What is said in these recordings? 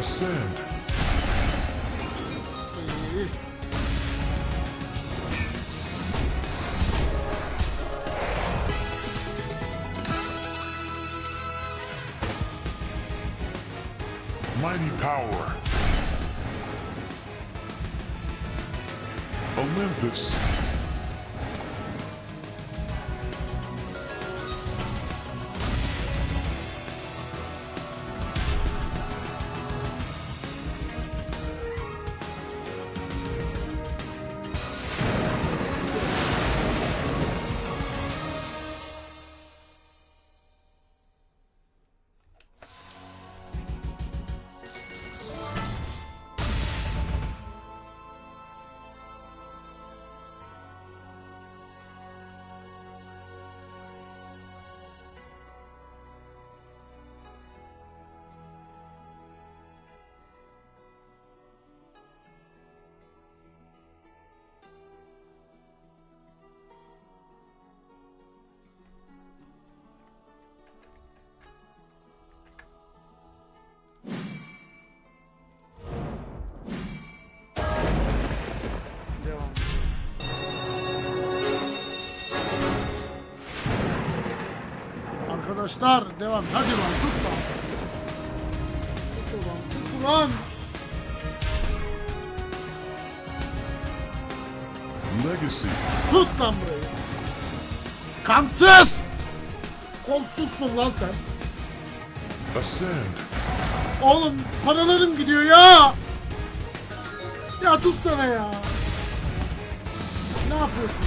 Ascend. Arkadaşlar devam. Hadi lan tut lan. Tut ulan. Tut ulan. Legacy. Tut lan burayı. Kansız. Kolsuzsun lan sen. Ascend. Oğlum paralarım gidiyor ya. Ya tutsana ya. Ne yapıyorsun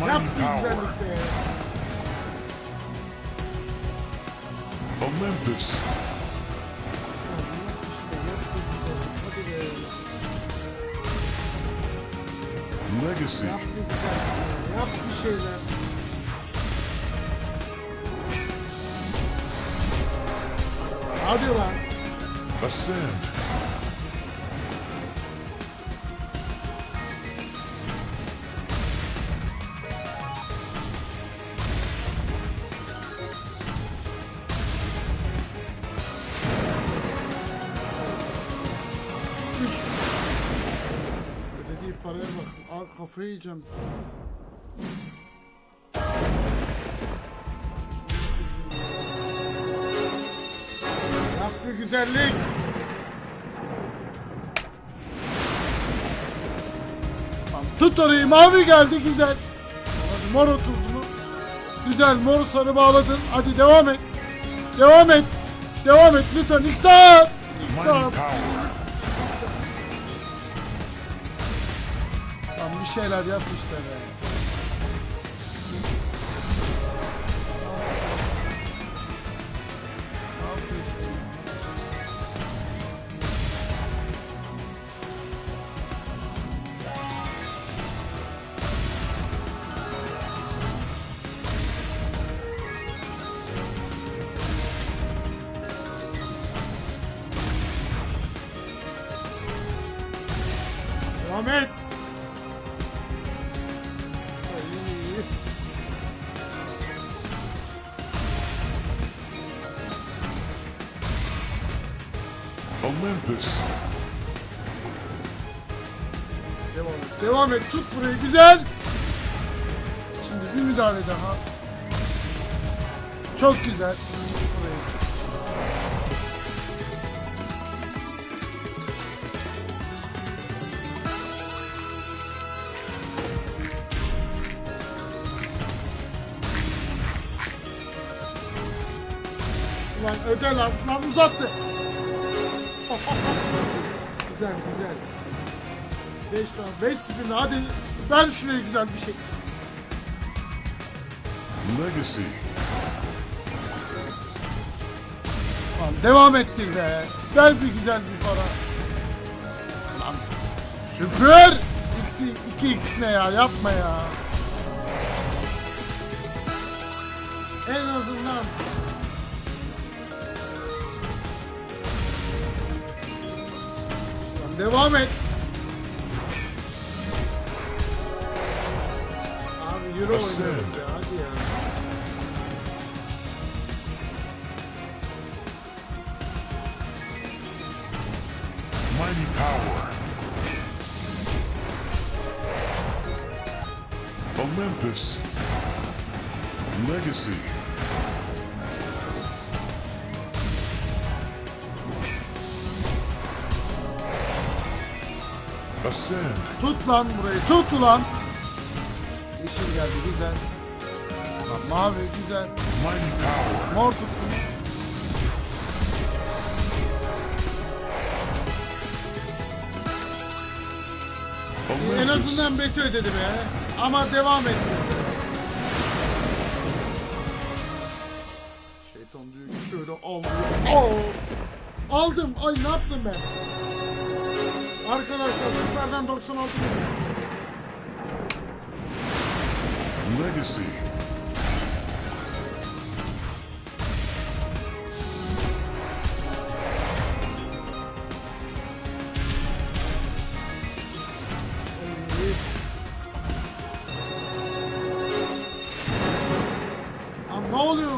ya? Yap bir power. güzellik members. Legacy. Hadi lá? Ascend. Kafayı yiyeceğim. Yap bir güzellik. Tamam, tut orayı mavi geldi güzel. Hadi mor oturdu mu? Güzel mor sarı bağladın. Hadi devam et. Devam et. Devam et lütfen. İlk saat. Bir şeyler yap işte Olympus. Devam et. Devam et. Tut burayı. Güzel. Şimdi bir müdahale daha. Çok güzel. Burayı. Ulan öde lan. Lan uzattı. Güzel güzel. 5 tane 5 spin hadi ver şuraya güzel bir şey. Legacy. Lan devam ettir be. Ver bir güzel bir para. Lan süpür. X'i 2x ne ya yapma ya. En azından devam et. Abi euro Ascend. oynuyoruz ya hadi ya. Mighty power. Olympus. Legacy. Ascend. Tut lan burayı. Tut ulan. Yeşil geldi güzel. Lan mavi güzel. Mor tuttum. En Olympus. azından beti ödedi be. Ama devam etti. Şeytan diyor ki şöyle aldım. Oo. Aldım. Ay ne yaptım ben? Arkadaşlar yukarıdan 96 milyon. Legacy. Ne oluyor?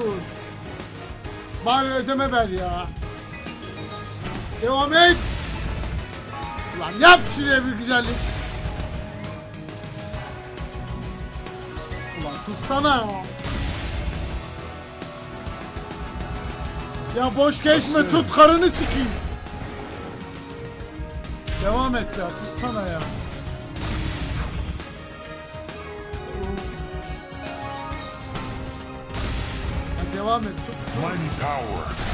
Bari ödeme ver ya. Devam et. Lan yap şuraya bir güzellik. Ulan tutsana ya. Ya boş geçme tut karını sikeyim. Devam et ya tutsana ya. Devam et tut. Mighty power.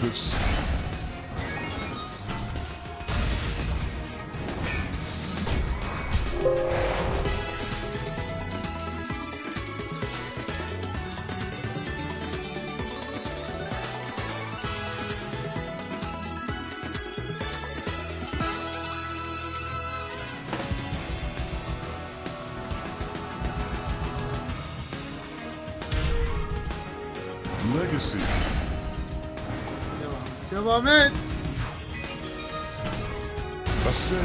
Olympus. Legacy. Devam. Et. Ascend.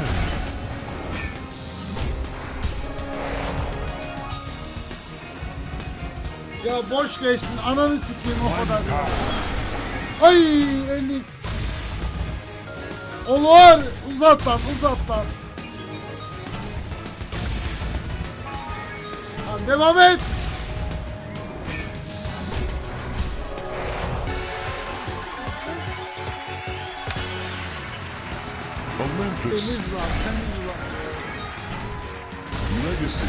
Ya boş geçtin ananı sikeyim o kadar. Ay Elix. Olur. Uzat lan uzat lan. Lan devam et. Temiz var temiz var. Legacy.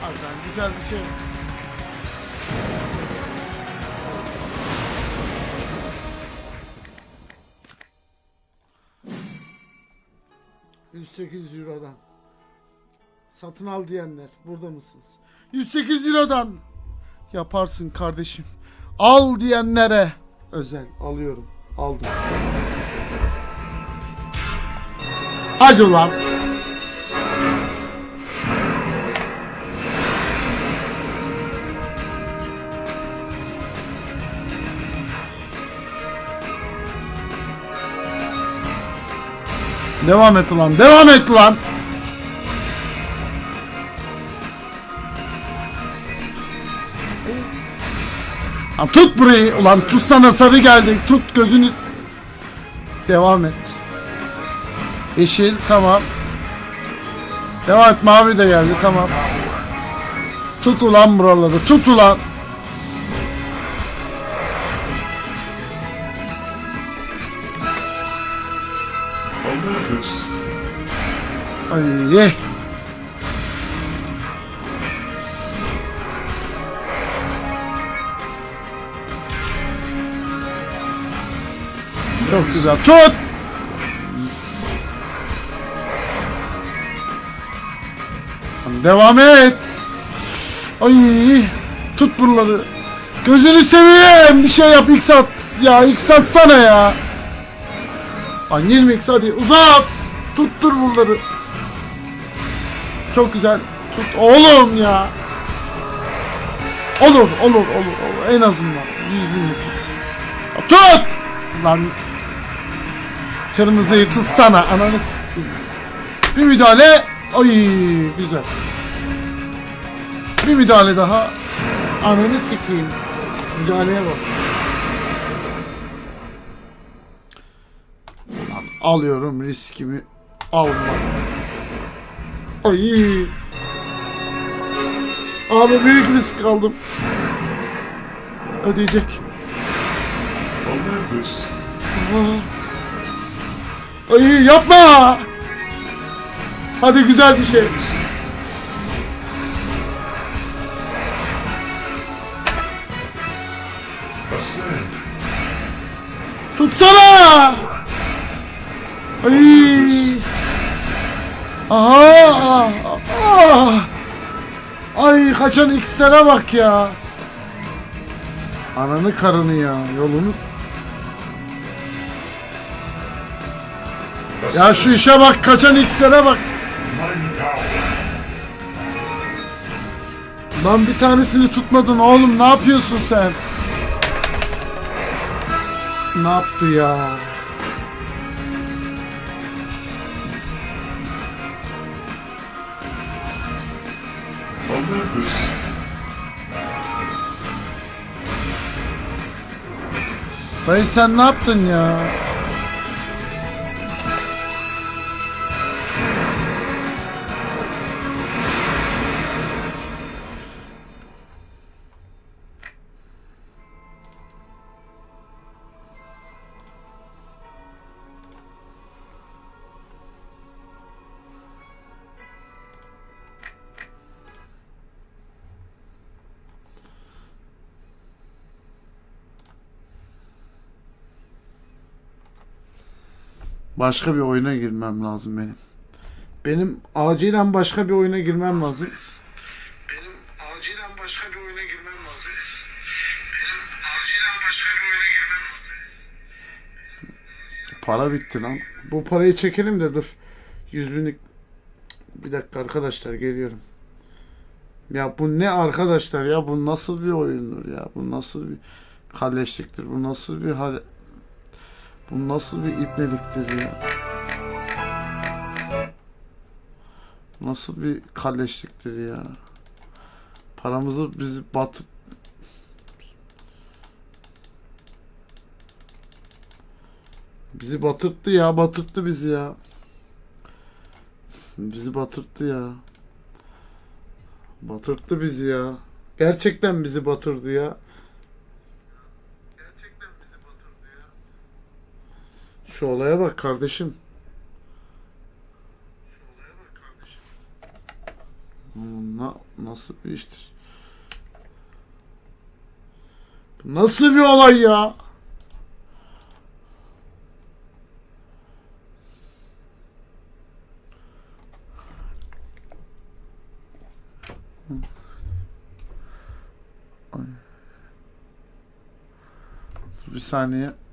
Harbiden güzel bir şey. ...108 Euro'dan... ...satın al diyenler... ...burada mısınız? 108 Euro'dan... ...yaparsın kardeşim... ...al diyenlere... ...özel alıyorum... ...aldım... ...hadi ulan... Devam et ulan. Devam et ulan. Ha, tut burayı. Ulan tutsana sarı geldi. Tut gözünü. Devam et. Yeşil tamam. Devam et mavi de geldi tamam. Tut ulan buraları. Tut ulan. Ay. Çok güzel. Tut! Devam et. Ay tut buraları. Gözünü seveyim. Bir şey yap X. Ya X atsana ya. Ay 20 X hadi uzat. Tuttur buraları. Çok güzel. Tut oğlum ya. Olur olur olur, olur. en azından Tut! Lan Kırmızıyı tutsana. Ananı. Bir müdahale. Ay güzel. Bir müdahale daha. Ananı sikeyim. Müdahaleye bak. Alıyorum riskimi. Alma. Ay. Abi büyük risk aldım. Ödeyecek. Olympus. Ay yapma. Hadi güzel bir şey. Tutsana! Ay! Aha! Ah! Ay kaçan X'lere bak ya. Ananı karını ya yolunu. Ya şu işe bak kaçan X'lere bak. Lan bir tanesini tutmadın oğlum ne yapıyorsun sen? Ne yaptı ya? Dayı sen ne yaptın ya? Başka bir oyuna girmem lazım benim. Benim acilen başka bir oyuna girmem lazım. Benim acilen başka bir oyuna girmem lazım. Benim acilen başka bir oyuna girmem lazım. Para bitti lan. Bu parayı çekelim de dur. 100 binlik. Bir dakika arkadaşlar geliyorum. Ya bu ne arkadaşlar ya bu nasıl bir oyundur ya bu nasıl bir kalleşliktir bu nasıl bir hal bu nasıl bir ipneliktir ya? Nasıl bir kalleşliktir ya? Paramızı bizi batıp Bizi batırttı ya, batırttı bizi ya. Bizi batırttı ya. Batırttı bizi ya. Gerçekten bizi batırdı ya. Gerçekten bizi batırdı ya. Şu olaya bak kardeşim. Şu olaya bak kardeşim. Na, nasıl bir iştir? Nasıl bir olay ya? Bir saniye.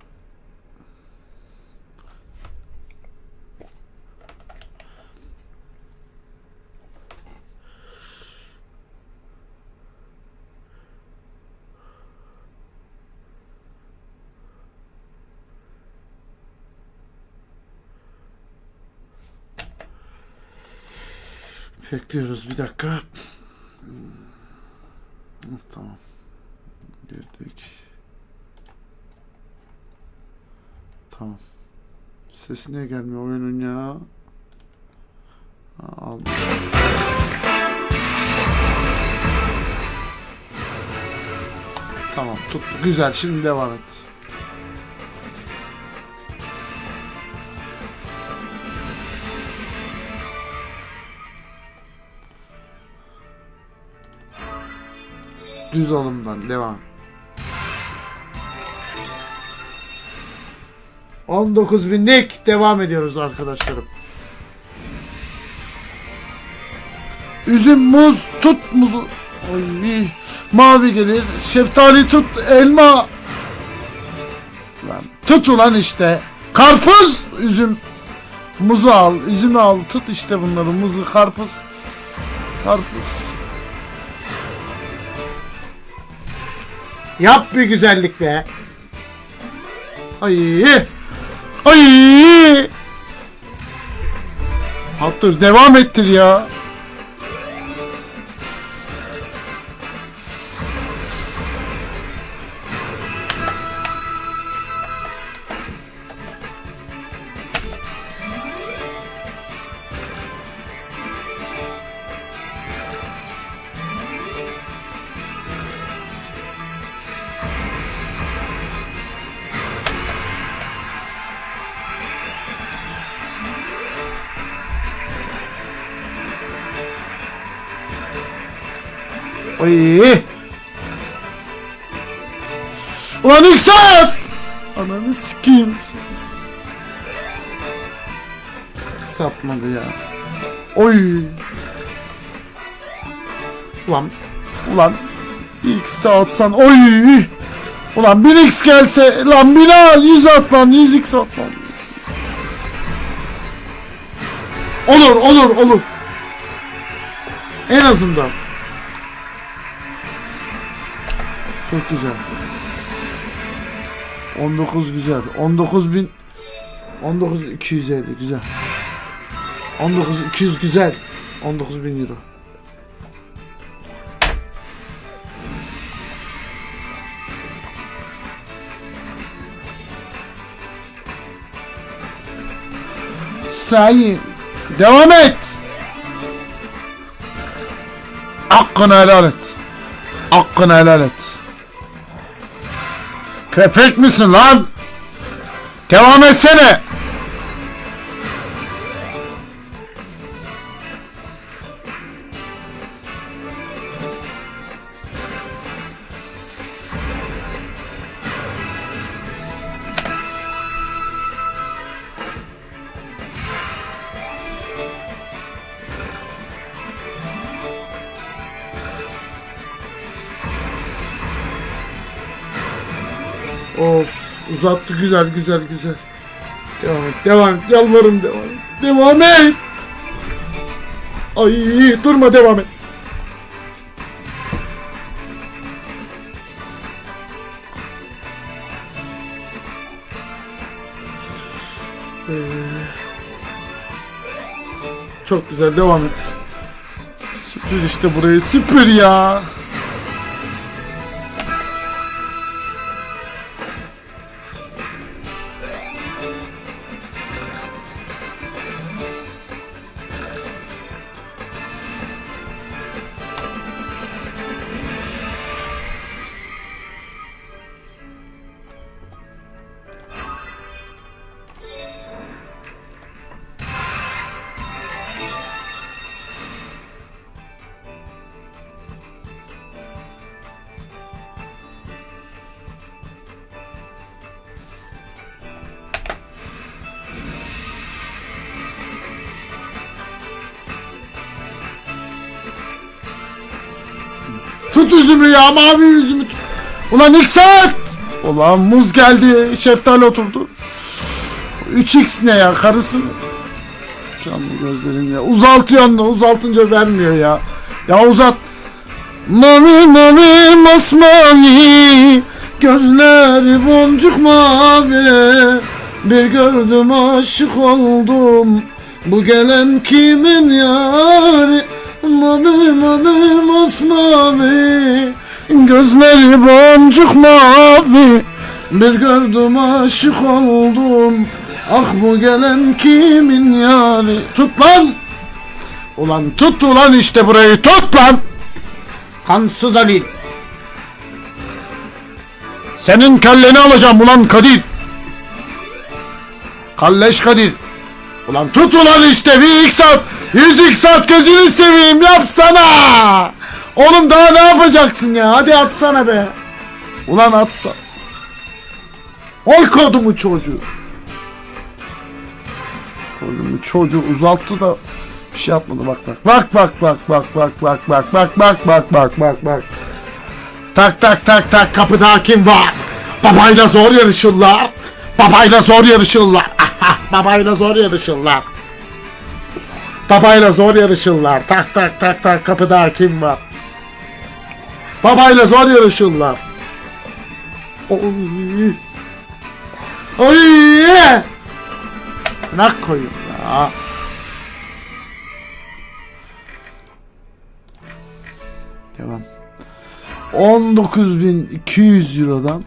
Bekliyoruz bir dakika. Tamam. Girdik. Tamam. Sesi niye gelmiyor oyunun ya? Al. Tamam tuttu. Güzel şimdi devam et. Düz alımdan devam. 19 binlik devam ediyoruz arkadaşlarım. Üzüm, muz, tut muzu. Oy. Mavi gelir. Şeftali tut, elma. Lan, tut ulan işte. Karpuz, üzüm. Muzu al, üzümü al. Tut işte bunları. Muzu, karpuz. Karpuz. Yap bir güzellik be. Ay. Ay. Hattır devam ettir ya. Ulan yükselt! Ananı sikeyim. Satmadı ya. Oy. Ulan. Ulan. X de atsan. Oy. Ulan 1x gelse. Lan daha 100 at lan. 100x at lan. Olur olur olur. En azından. Çok güzel. 19 güzel. 19 bin 19 250 güzel. 19 200 güzel. 19 bin euro. Sayın devam et. Hakkını helal et. Hakkını helal et. Köpek misin lan? Devam etsene. Uzattı güzel güzel güzel. Devam et devam et yalvarırım devam et. Devam et. Ay durma devam et. Ee, çok güzel devam et. Süpür işte burayı süpür ya. Tut üzümü ya mavi üzümü. Ulan ilk saat. Ulan muz geldi şeftali oturdu. 3x ne ya karısı mı? Canlı gözlerim ya. Uzaltıyorsun da uzaltınca vermiyor ya. Ya uzat. Mavi mavi masmavi Gözleri boncuk mavi Bir gördüm aşık oldum Bu gelen kimin yari Mavi mavi masmavi Gözleri boncuk mavi. Bir gördüm aşık oldum. Ah bu gelen kimin yari Tut lan! Ulan tut ulan işte burayı tut lan! Kansız Ali. Senin kelleni alacağım ulan Kadir. Kalleş Kadir. Ulan tut ulan işte bir x at Yüz x at gözünü seveyim yapsana Oğlum daha ne yapacaksın ya hadi atsana be Ulan atsa Oy kodumu çocuğu Kodumu çocuğu uzalttı da Bir şey yapmadı bak bak. Bak bak bak bak bak bak bak bak bak bak bak bak bak. Tak tak tak tak kapıda kim var? Babayla zor yarışırlar. Babayla zor yarışırlar. Babayla zor yarışırlar. Babayla zor yarışırlar. Tak tak tak tak kapıda kim var? Babayla zor yarışırlar. Oy. Oy. Bırak koyun ya. Devam. 19.200 Euro'dan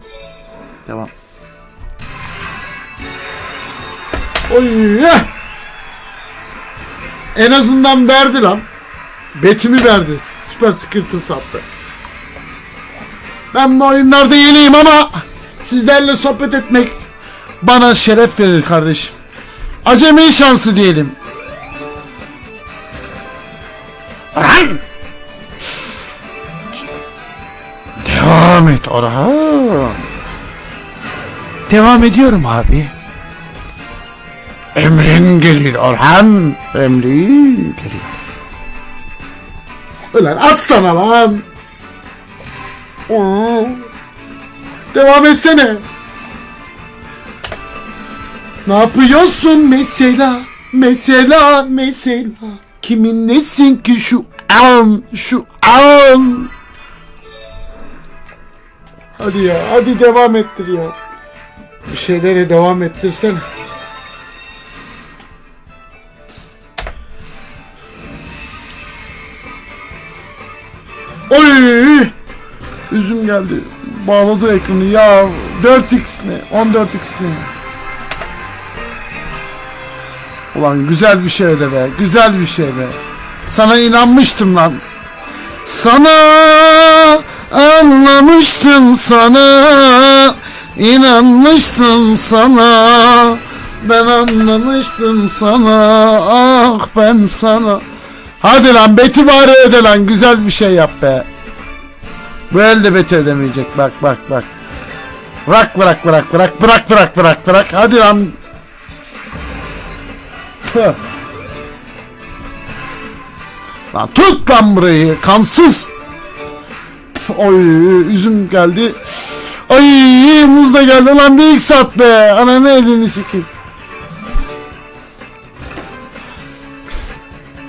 devam. Oy. En azından verdi lan. Betimi verdi. Süper sıkıntı sattı. Ben bu oyunlarda yeniyim ama sizlerle sohbet etmek bana şeref verir kardeşim. Acemi şansı diyelim. Orhan! Devam et Orhan. Devam ediyorum abi. Emrin gelir Orhan. Emrin gelir. Ulan atsana lan. Oo. Devam etsene. Ne yapıyorsun mesela? Mesela mesela. Kimin nesin ki şu an şu an? Hadi ya hadi devam ettir ya. Bir şeylere devam ettirsene. Oy! Üzüm geldi. Bağladı ekranı ya. 4x ne? 14x ne? Ulan güzel bir şey de be. Güzel bir şey be. Sana inanmıştım lan. Sana anlamıştım sana. inanmıştım sana. Ben anlamıştım sana. Ah ben sana. Hadi lan beti bari öde lan. Güzel bir şey yap be. Bu elde beti ödemeyecek. Bak bak bak. Bırak bırak bırak bırak bırak bırak bırak bırak. Hadi lan. Lan tut lan burayı. Kansız. Oy üzüm geldi. Ay muz da geldi lan bir ilk at be. Ananı elini sikeyim.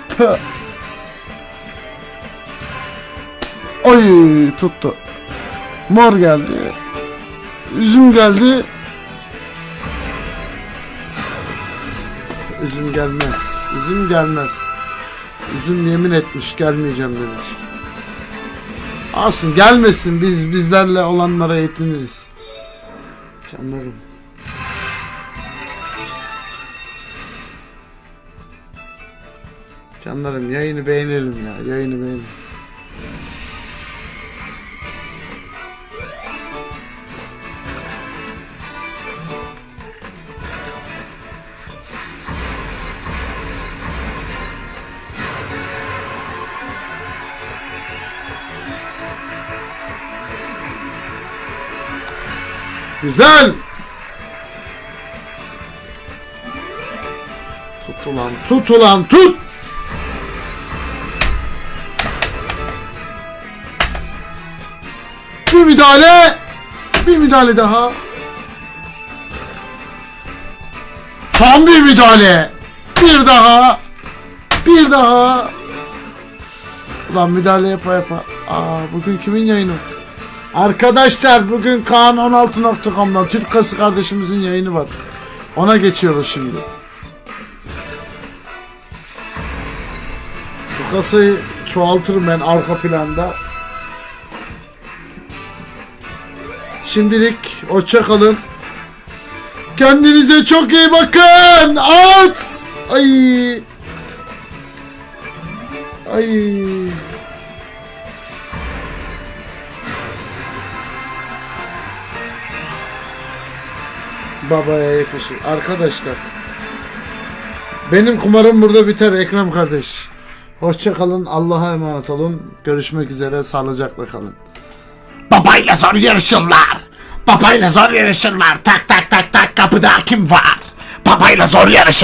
Tüh. Oy tuttu. Mor geldi. Üzüm geldi. Üzüm gelmez. Üzüm gelmez. Üzüm yemin etmiş gelmeyeceğim demiş. Alsın gelmesin biz bizlerle olanlara yetiniriz. Canlarım. Canlarım yayını beğenelim ya yayını beğenelim. Güzel. Tut ulan tut ulan tut. Bir müdahale. Bir müdahale daha. Son bir müdahale. Bir daha. Bir daha. Ulan müdahale yapa yapa. Aa bugün kimin yayını? Arkadaşlar bugün Kaan 16.com'dan Türk Kası kardeşimizin yayını var. Ona geçiyoruz şimdi. Bu kasayı çoğaltırım ben arka planda. Şimdilik hoşça kalın. Kendinize çok iyi bakın. At! Ay. Ay. Babaya yakışır. Arkadaşlar. Benim kumarım burada biter Ekrem kardeş. Hoşça kalın. Allah'a emanet olun. Görüşmek üzere. Sağlıcakla kalın. Babayla zor yarışırlar. Babayla zor yarışırlar. Tak tak tak tak kapıda kim var? Babayla zor yarışırlar.